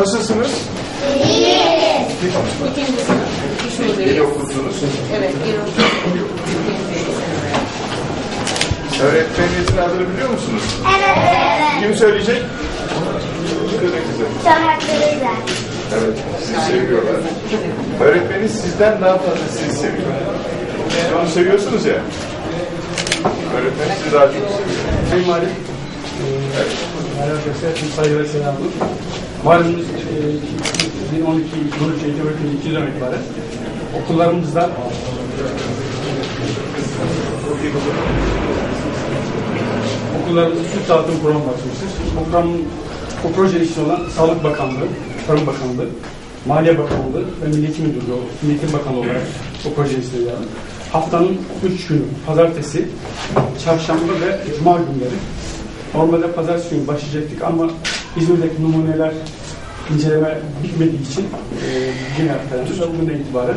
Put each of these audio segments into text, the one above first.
Nasılsınız? İyiyiz. İkinci sınıf. Şubeyiz. okursunuz. Evet, bir okul. Öğretmeninizin adını biliyor musunuz? Evet, evet. Kim söyleyecek? Söyle kızım. Sokaklarıyla. Evet, sizi seviyorlar. Öğretmeniniz sizden daha fazla sizi seviyor. Siz onu seviyorsunuz ya. Öğretmen sizi daha çok seviyor. Sayın Valim, Merhaba arkadaşlar, tüm saygı ve selamlar. Malumunuz e, 2012 13 eğitim öğretimi 2 dönem itibaren okullarımızda okullarımızda süt dağıtım programı başlamıştır. Bu programın o proje için olan Sağlık Bakanlığı, Tarım Bakanlığı, Maliye Bakanlığı ve Milli Eğitim Müdürlüğü, Milli Eğitim Bakanlığı olarak o projeyi istiyor. Haftanın 3 günü, pazartesi, çarşamba ve cuma günleri Normalde pazartesi günü başlayacaktık ama İzmir'deki numuneler inceleme bitmediği için e, yine ertelendi ve bugünden itibaren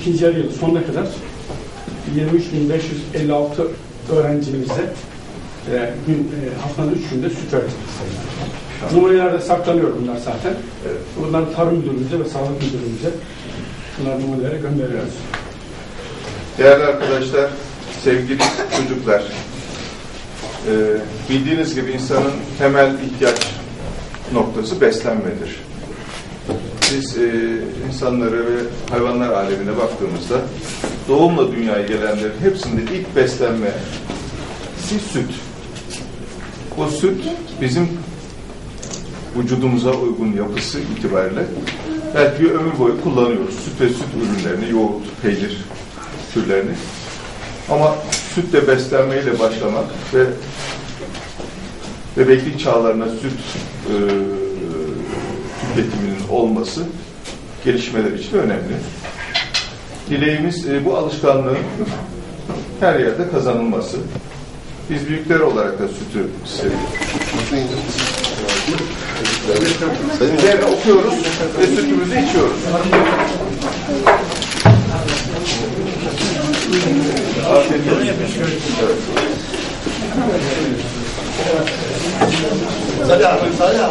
ikinci yarı yılı sonuna kadar 23.556 öğrencimize e, gün, e, haftanın üç günde süt vereceğiz. Numunelerde saklanıyor bunlar zaten. Bunları tarım müdürümüze ve sağlık müdürümüze bunlar numunelere gönderiyoruz. Değerli arkadaşlar, sevgili çocuklar, e, bildiğiniz gibi insanın temel ihtiyaç noktası beslenmedir. Biz e, insanlara ve hayvanlar alemine baktığımızda doğumla dünyaya gelenlerin hepsinde ilk beslenme süt. O süt bizim vücudumuza uygun yapısı itibariyle belki bir ömür boyu kullanıyoruz. Süt ve süt ürünlerini, yoğurt, peynir türlerini. Ama sütle beslenmeyle başlamak ve bebeklik çağlarına süt e, tüketiminin olması gelişmeler için önemli. Dileğimiz e, bu alışkanlığın her yerde kazanılması. Biz büyükler olarak da sütü seviyoruz. Üzerine okuyoruz ve sütümüzü içiyoruz. 有也不是咱俩咱俩。